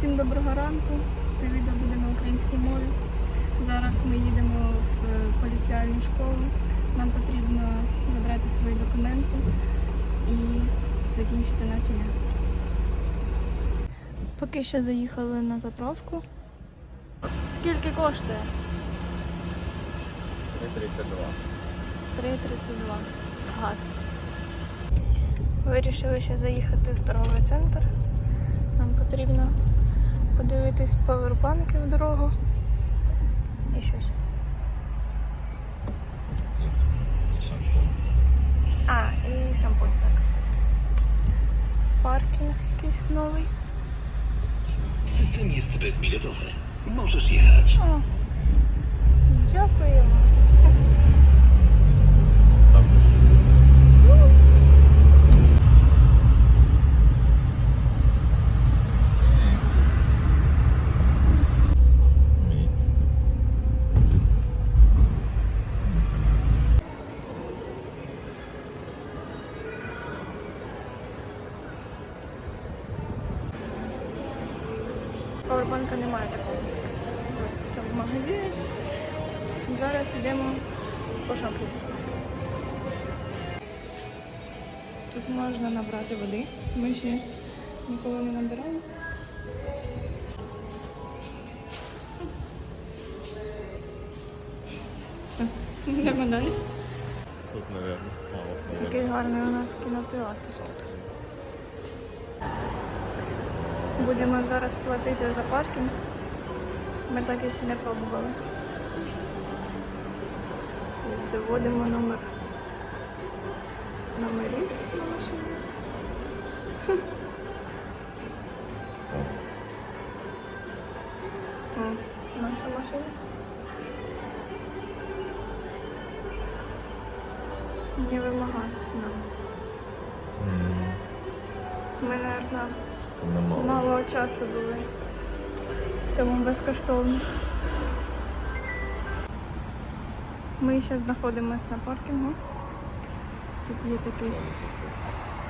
Всім доброго ранку. Це відео буде на українській мові. Зараз ми їдемо в е, поліціальну школу. Нам потрібно забрати свої документи і закінчити навчання. Поки що заїхали на заправку. Скільки коштує? 3,32. 3,32 газ. Вирішили ще заїхати в торговий центр. Нам потрібно подивитись павербанки в дорогу і щось. А, і шампунь, так. Паркінг якийсь новий. System jest bezbiletowy. Możesz jechać. О, дякуємо. Павербанка немає такого в цьому магазині. Зараз йдемо по шампу. Тут можна набрати води. Ми ще ніколи не набирали. Так, Йдемо далі. Тут, наверное, мало. Який гарний у нас кінотеатр тут. Будемо зараз платити за паркінг. Ми так і ще не пробували. Заводимо номер номерів на машині. Опс. Наша машина. Не вимагай нам. Ми, мабуть, Це немало. мало часу були. Тому безкоштовно. Ми ще знаходимося на паркінгу. Тут є такий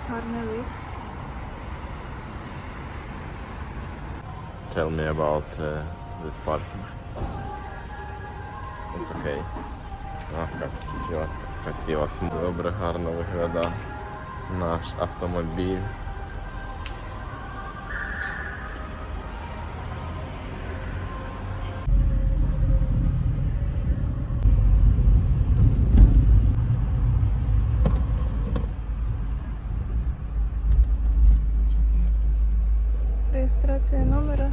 гарний вид. Tell me about uh, this parking. It's okay. А, як красиво, красиво, добре, гарно виглядає наш автомобіль. Реєстрація номера.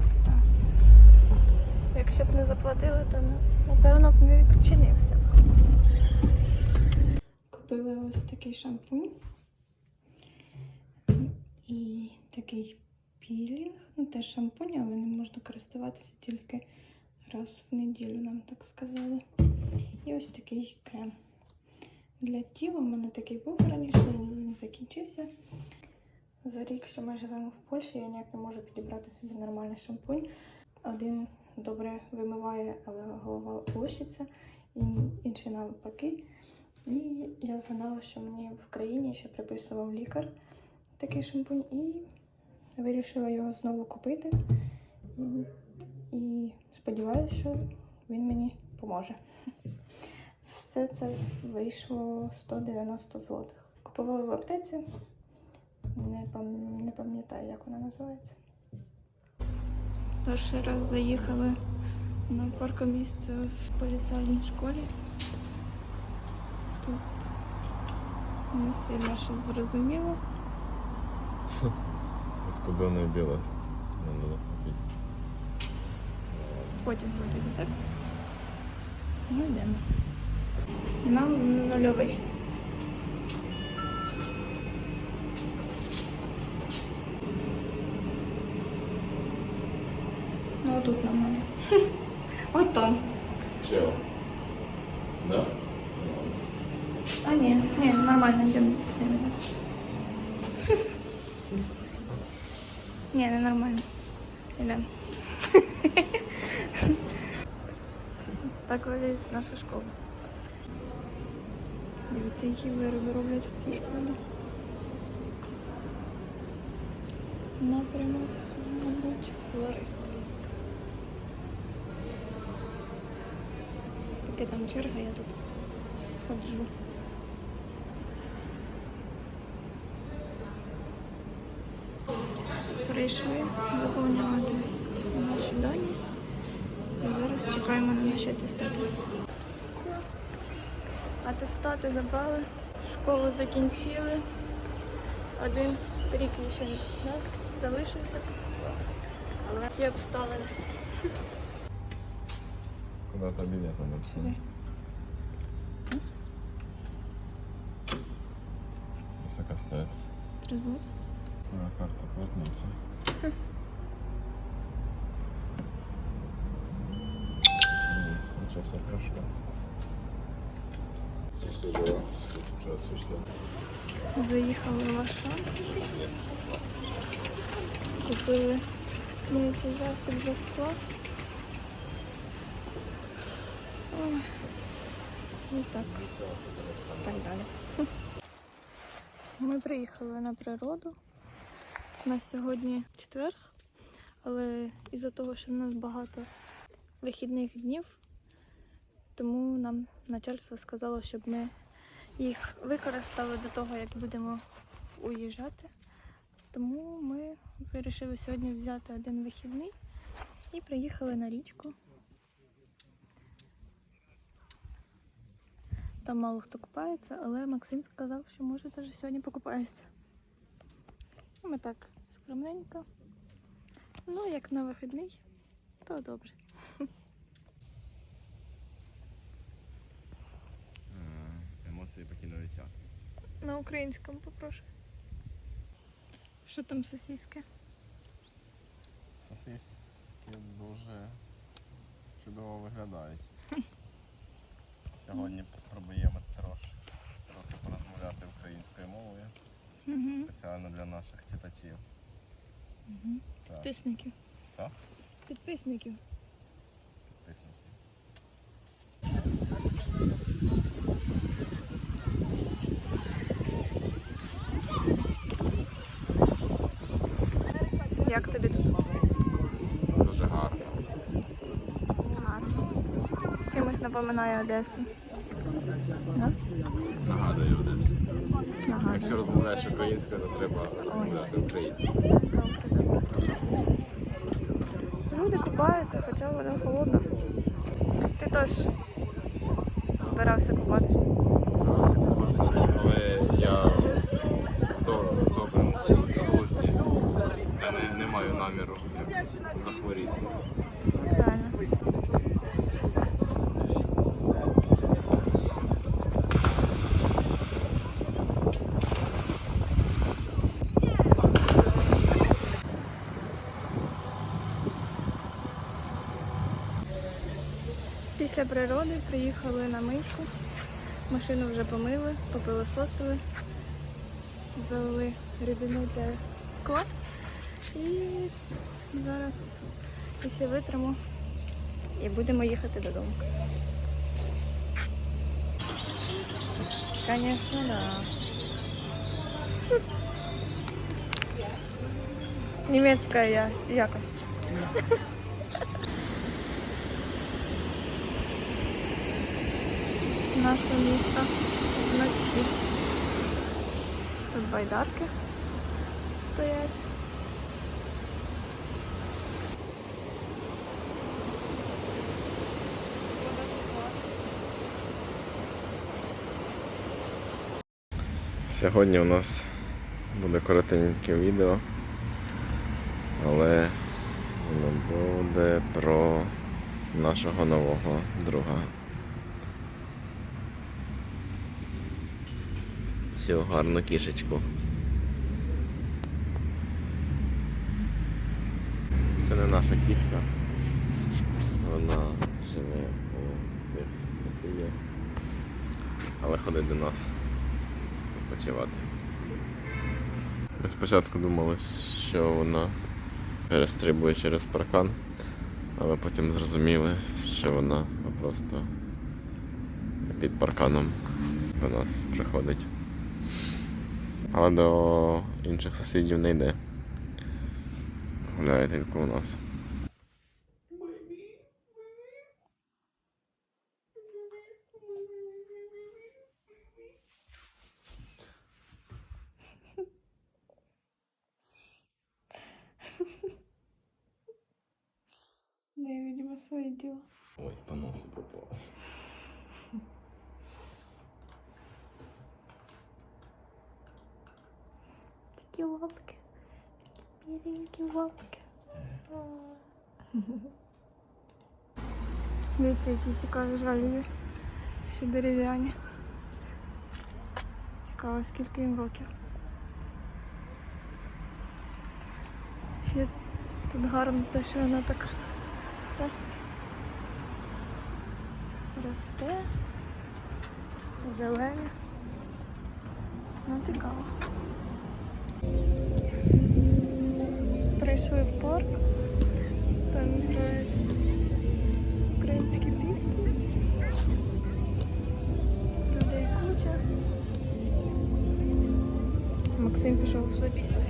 Якщо б не заплатили, то напевно б не відчинився. Купили ось такий шампунь і такий пілінг. Ну, теж шампунь, але не можна користуватися тільки раз в неділю, нам так сказали. І ось такий крем. Для тіла в мене такий був раніше, він закінчився. За рік, що ми живемо в Польщі, я ніяк не можу підібрати собі нормальний шампунь. Один добре вимиває, але голова лущиться, інший навпаки. І я згадала, що мені в країні ще приписував лікар такий шампунь, і вирішила його знову купити. І сподіваюся, що він мені поможе. Все це вийшло 190 злотих. Купували в аптеці. Не, пам... не пам'ятаю, як вона називається. Перший раз заїхали на паркомісце в поліцейній школі. Тут не сильно щось зрозуміло. Скублений білет. Надо заплатити. Потім платити, так? Ну йдемо. Нам нульовий. Ні, не ну, нормально. Да. Так виглядає наша школа. Дивіться, які вироби в цій школі. Напрямок, мабуть, флорист. Поки там черга, я тут ходжу. Прийшли заповнювати наші дані. І зараз чекаємо на наші атестати. Все. Атестати забрали, школу закінчили. Один рік ще да, залишився. Але які обставини. Куда-то билет надо Сюди. Высоко стоит. Розвод. Моя карта ничего себе прошло. Заїхали в Ашан. Купили миючий засіб для скла. Ой. І так. Так далі. Ми приїхали на природу. У нас сьогодні четвер, але із-за того, що в нас багато вихідних днів, тому нам начальство сказало, щоб ми їх використали до того, як будемо уїжджати. Тому ми вирішили сьогодні взяти один вихідний і приїхали на річку. Там мало хто купається, але Максим сказав, що може теж сьогодні покупається. Ми так скромненько. Ну, як на вихідний, то добре. Емоції покинули чат. На українському попрошу. Що там сосиски? Сосиски дуже чудово виглядають. Сьогодні спробуємо трошки трохи порозмовляти українською мовою Угу. спеціально для наших читачів. Угу. Так, Підписників. Що? Підписників. підписники. Як тобі тут? Дуже гарно. Гарно. Чимось напоминає Одесу. Да? Нагадую Одесу. Нагадую. Якщо розмовляєш українською, то треба розмовляти українською. Добре. Люди купаються, хоча вода холодна. Ти теж збирався купатися. Збирався купатися, але я в до- доброму не маю наміру захворіти. Після природи приїхали на мийку. Машину вже помили, попилососили, залили рідину для скла. І зараз ще витримо і будемо їхати додому. Звісно, да. Німецька якость. Наше місто вночі. Тут байдарки стоять. Сьогодні у нас буде коротеньке відео, але воно буде про нашого нового друга. Цю гарну кішечку. Це не наша кішка. Вона живе у тих сусідів, але ходить до нас відпочивати. Ми спочатку думали, що вона перестрибує через паркан, але потім зрозуміли, що вона просто під парканом до нас приходить. ale do inších susedov nejde. Hľadaj ten u nás. Міленькі лапки. Дивіться, які цікаві жалюзі. Ще дерев'яні. Цікаво, скільки їм років. Ще тут гарно те, що воно так все росте, зелене. Ну, цікаво. Прийшли в парк. Там грають українські пісні. Людей куча. Максим пішов за пісню.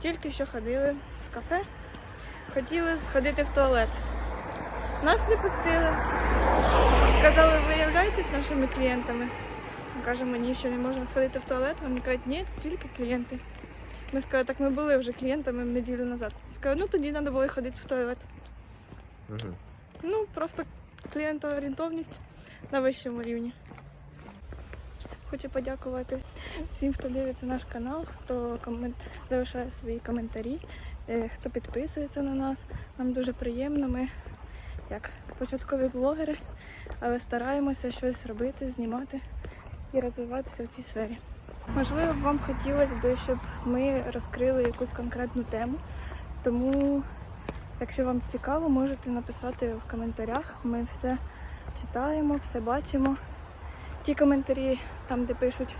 Тільки що ходили в кафе. Хотіли сходити в туалет. Нас не пустили. Сказали, ви являєтесь нашими клієнтами. Ми кажемо, ні, що не можна сходити в туалет. Вони кажуть, ні, тільки клієнти. Ми сказали, так ми були вже клієнтами неділю назад. Сказали, ну тоді треба було ходити в туалет. Угу. Ну, просто клієнтоорієнтовність на вищому рівні. Хочу подякувати всім, хто дивиться наш канал, хто комент... залишає свої коментарі, е, хто підписується на нас. Нам дуже приємно. Ми як початкові блогери, але стараємося щось робити, знімати і розвиватися в цій сфері. Можливо, вам хотілося б, щоб ми розкрили якусь конкретну тему. Тому, якщо вам цікаво, можете написати в коментарях. Ми все читаємо, все бачимо. Ті коментарі, там, де пишуть,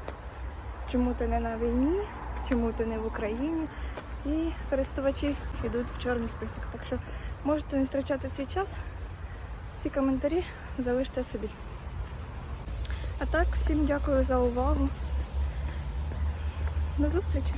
чому ти не на війні, чому ти не в Україні, ці користувачі йдуть в чорний список. Так що можете не втрачати свій час. Ці коментарі залиште собі. А так, всім дякую за увагу. До зустрічі!